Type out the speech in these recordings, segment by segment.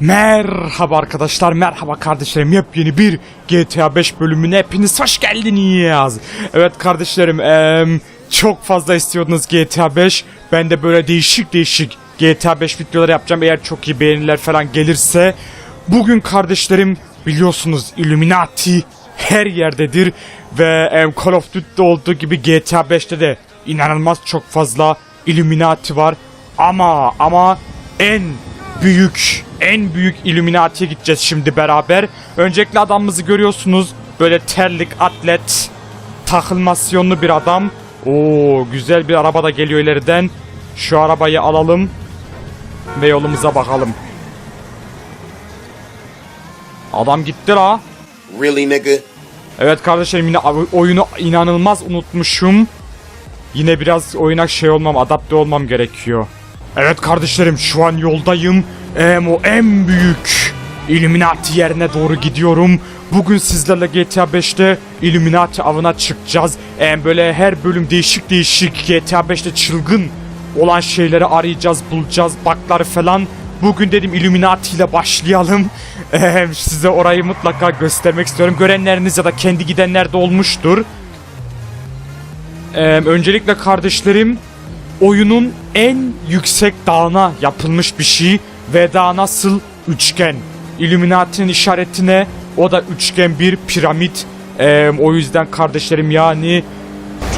Merhaba arkadaşlar, merhaba kardeşlerim. Yepyeni bir GTA 5 bölümüne hepiniz hoş geldiniz. Evet kardeşlerim, em, çok fazla istiyordunuz GTA 5. Ben de böyle değişik değişik GTA 5 videoları yapacağım. Eğer çok iyi beğeniler falan gelirse. Bugün kardeşlerim biliyorsunuz Illuminati her yerdedir. Ve em, Call of Duty'de olduğu gibi GTA 5'te de inanılmaz çok fazla Illuminati var. Ama ama en büyük en büyük Illuminati'ye gideceğiz şimdi beraber. Öncelikle adamımızı görüyorsunuz. Böyle terlik, atlet, takılmasyonlu bir adam. Oo güzel bir araba da geliyor ileriden. Şu arabayı alalım ve yolumuza bakalım. Adam gitti la. Really, nigga? Evet kardeşlerim yine oyunu inanılmaz unutmuşum. Yine biraz oyuna şey olmam, adapte olmam gerekiyor. Evet kardeşlerim şu an yoldayım. Em o en büyük Illuminati yerine doğru gidiyorum. Bugün sizlerle GTA 5'te Illuminati avına çıkacağız. Em böyle her bölüm değişik değişik GTA 5'te çılgın olan şeyleri arayacağız, bulacağız, bakları falan. Bugün dedim Illuminati ile başlayalım. Size orayı mutlaka göstermek istiyorum. Görenleriniz ya da kendi gidenler de olmuştur. Ee, öncelikle kardeşlerim oyunun en yüksek dağına yapılmış bir şey ve dağ nasıl üçgen. Illuminati'nin işaretine o da üçgen bir piramit. Ee, o yüzden kardeşlerim yani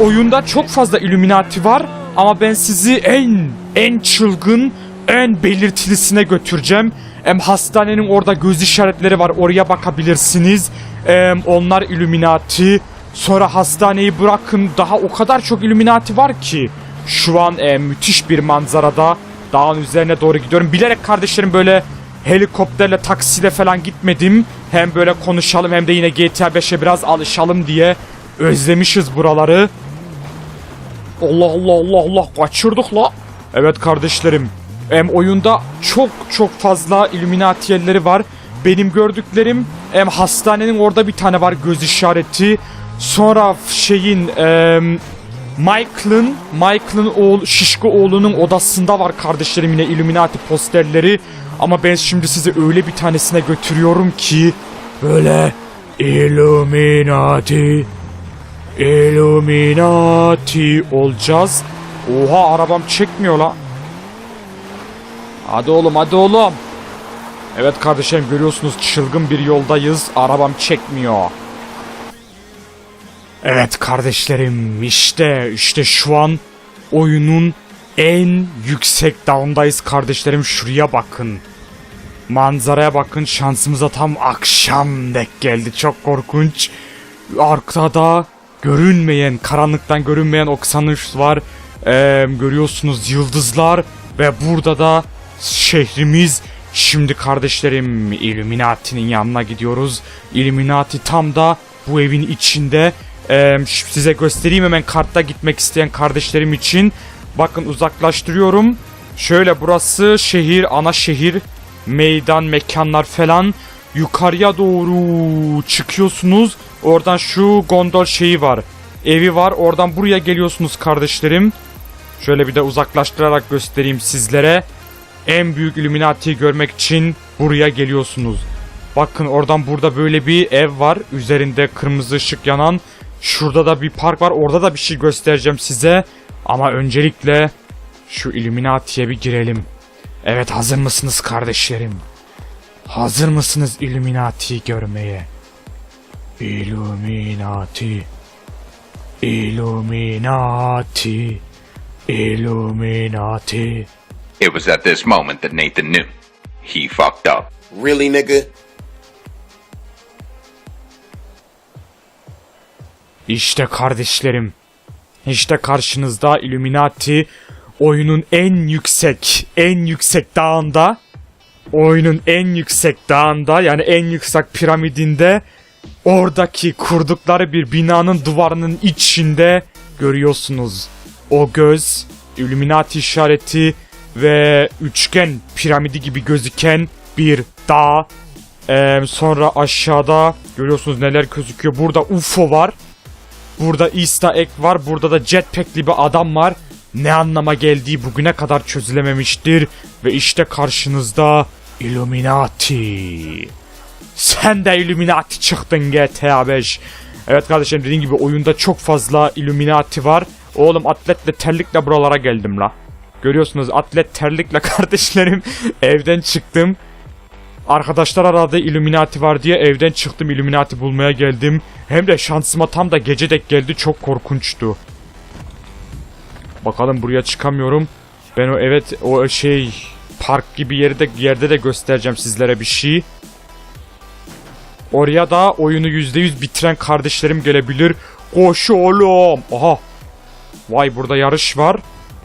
oyunda çok fazla Illuminati var ama ben sizi en en çılgın en belirtilisine götüreceğim. Em hastanenin orada göz işaretleri var oraya bakabilirsiniz. Em, onlar Illuminati. Sonra hastaneyi bırakın daha o kadar çok Illuminati var ki. Şu an em, müthiş bir manzarada dağın üzerine doğru gidiyorum. Bilerek kardeşlerim böyle helikopterle taksiyle falan gitmedim. Hem böyle konuşalım hem de yine GTA 5'e biraz alışalım diye özlemişiz buraları. Allah Allah Allah Allah kaçırdık la. Evet kardeşlerim. Em oyunda çok çok fazla Illuminati yerleri var. Benim gördüklerim em hastanenin orada bir tane var göz işareti. Sonra şeyin Michael'ın Michael'ın oğlu şişko oğlunun odasında var kardeşlerim yine Illuminati posterleri. Ama ben şimdi sizi öyle bir tanesine götürüyorum ki böyle Illuminati Illuminati olacağız. Oha arabam çekmiyor la. Hadi oğlum hadi oğlum. Evet kardeşlerim görüyorsunuz çılgın bir yoldayız. Arabam çekmiyor. Evet kardeşlerim işte işte şu an oyunun en yüksek dağındayız kardeşlerim şuraya bakın. Manzaraya bakın şansımıza tam akşam denk geldi çok korkunç. Arkada görünmeyen karanlıktan görünmeyen okyanus var. Ee, görüyorsunuz yıldızlar ve burada da şehrimiz. Şimdi kardeşlerim Illuminati'nin yanına gidiyoruz. Illuminati tam da bu evin içinde. Ee, size göstereyim hemen kartta gitmek isteyen kardeşlerim için. Bakın uzaklaştırıyorum. Şöyle burası şehir, ana şehir, meydan, mekanlar falan. Yukarıya doğru çıkıyorsunuz. Oradan şu gondol şeyi var. Evi var. Oradan buraya geliyorsunuz kardeşlerim. Şöyle bir de uzaklaştırarak göstereyim sizlere. En büyük Illuminati'yi görmek için buraya geliyorsunuz. Bakın oradan burada böyle bir ev var. Üzerinde kırmızı ışık yanan. Şurada da bir park var. Orada da bir şey göstereceğim size. Ama öncelikle şu Illuminati'ye bir girelim. Evet hazır mısınız kardeşlerim? Hazır mısınız Illuminati'yi görmeye? Illuminati. Illuminati. Illuminati. It was at this moment that Nathan knew. He fucked up. Really, nigga? İşte kardeşlerim. İşte karşınızda Illuminati oyunun en yüksek, en yüksek dağında, oyunun en yüksek dağında yani en yüksek piramidinde oradaki kurdukları bir binanın duvarının içinde görüyorsunuz. O göz, Illuminati işareti ve üçgen piramidi gibi gözüken bir dağ. Ee, sonra aşağıda görüyorsunuz neler gözüküyor. Burada UFO var. Burada Easter egg var. Burada da jetpack'li bir adam var. Ne anlama geldiği bugüne kadar çözülememiştir. Ve işte karşınızda Illuminati. Sen de Illuminati çıktın GTA 5. Evet kardeşim dediğim gibi oyunda çok fazla Illuminati var. Oğlum atletle terlikle buralara geldim la. Görüyorsunuz atlet terlikle kardeşlerim evden çıktım. Arkadaşlar aradı Illuminati var diye evden çıktım Illuminati bulmaya geldim. Hem de şansıma tam da gece dek geldi çok korkunçtu. Bakalım buraya çıkamıyorum. Ben o evet o şey park gibi yerde yerde de göstereceğim sizlere bir şey. Oraya da oyunu %100 bitiren kardeşlerim gelebilir. Koş oğlum. Aha. Vay burada yarış var.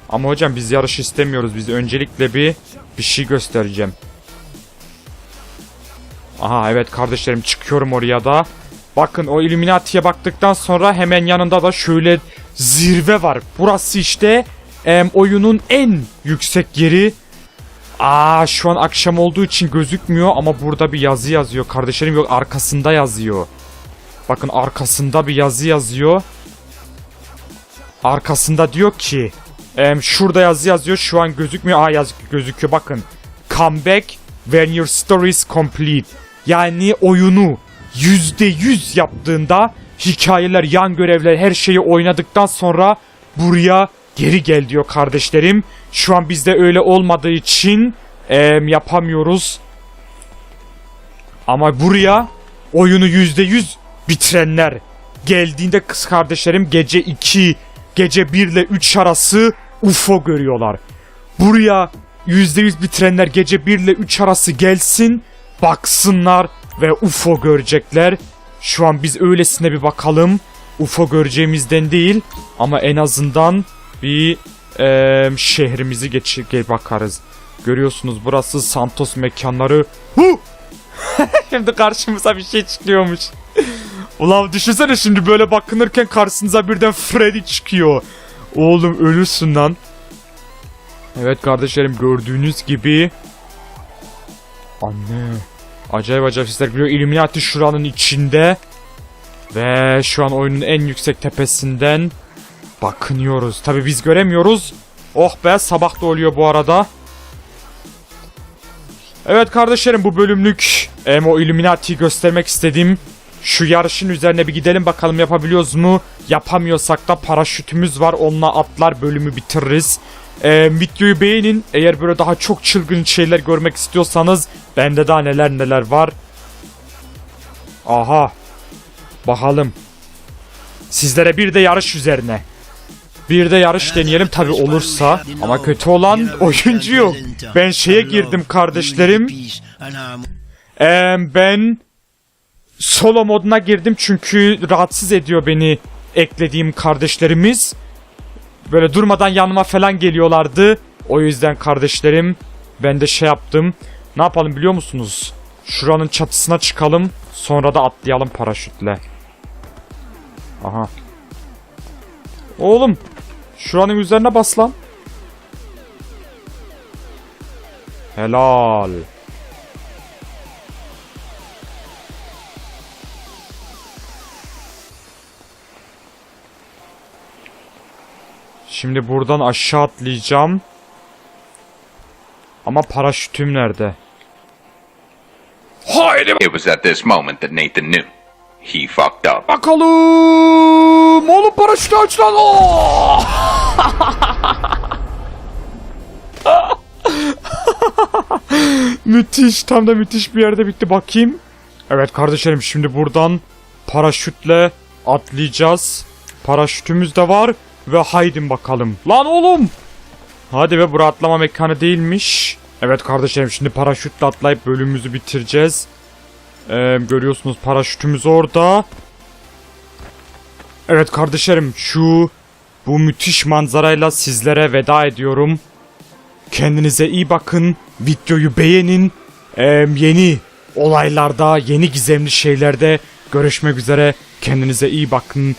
Ama hocam biz yarış istemiyoruz. Biz öncelikle bir bir şey göstereceğim. Aha evet kardeşlerim çıkıyorum oraya da. Bakın o Illuminati'ye baktıktan sonra hemen yanında da şöyle zirve var. Burası işte em, oyunun en yüksek yeri. Aa şu an akşam olduğu için gözükmüyor ama burada bir yazı yazıyor. Kardeşlerim yok arkasında yazıyor. Bakın arkasında bir yazı yazıyor. Arkasında diyor ki em, şurada yazı yazıyor şu an gözükmüyor. Aa yaz gözüküyor bakın. Come back when your story is complete. Yani oyunu %100 yaptığında hikayeler, yan görevler her şeyi oynadıktan sonra buraya geri gel diyor kardeşlerim. Şu an bizde öyle olmadığı için em, yapamıyoruz. Ama buraya oyunu %100 bitirenler geldiğinde kız kardeşlerim gece 2, gece 1 ile 3 arası UFO görüyorlar. Buraya %100 bitirenler gece 1 ile 3 arası gelsin, baksınlar ve UFO görecekler. Şu an biz öylesine bir bakalım. UFO göreceğimizden değil ama en azından bir eee, şehrimizi geç gel bakarız. Görüyorsunuz burası Santos mekanları. Şimdi karşımıza bir şey çıkıyormuş. Ulan düşünsene şimdi böyle bakınırken karşınıza birden Freddy çıkıyor. Oğlum ölürsün lan. Evet kardeşlerim gördüğünüz gibi. Anne. Acayip acayip sesler geliyor. Illuminati şuranın içinde. Ve şu an oyunun en yüksek tepesinden bakınıyoruz. Tabi biz göremiyoruz. Oh be sabah da oluyor bu arada. Evet kardeşlerim bu bölümlük em, o Illuminati'yi göstermek istedim. Şu yarışın üzerine bir gidelim bakalım yapabiliyoruz mu? Yapamıyorsak da paraşütümüz var. Onunla atlar bölümü bitiririz. Ee, videoyu beğenin. Eğer böyle daha çok çılgın şeyler görmek istiyorsanız bende daha neler neler var. Aha. Bakalım. Sizlere bir de yarış üzerine. Bir de yarış deneyelim tabi olursa. Ama kötü olan oyuncu yok. Ben şeye girdim kardeşlerim. Ee, ben solo moduna girdim çünkü rahatsız ediyor beni eklediğim kardeşlerimiz. Böyle durmadan yanıma falan geliyorlardı. O yüzden kardeşlerim ben de şey yaptım. Ne yapalım biliyor musunuz? Şuranın çatısına çıkalım. Sonra da atlayalım paraşütle. Aha. Oğlum. Şuranın üzerine bas lan. Helal. Şimdi buradan aşağı atlayacağım. Ama paraşütüm nerede? Haydi It was at this moment that Nathan knew. He fucked up. bakalım. Oğlum paraşütü aç lan. Müthiş. Tam da müthiş bir yerde bitti. Bakayım. Evet kardeşlerim şimdi buradan paraşütle atlayacağız. Paraşütümüz de var. Ve haydin bakalım. Lan oğlum. Hadi be bura atlama mekanı değilmiş. Evet kardeşlerim şimdi paraşütle atlayıp bölümümüzü bitireceğiz. Ee, görüyorsunuz paraşütümüz orada. Evet kardeşlerim şu bu müthiş manzarayla sizlere veda ediyorum. Kendinize iyi bakın. Videoyu beğenin. Ee, yeni olaylarda, yeni gizemli şeylerde görüşmek üzere. Kendinize iyi bakın.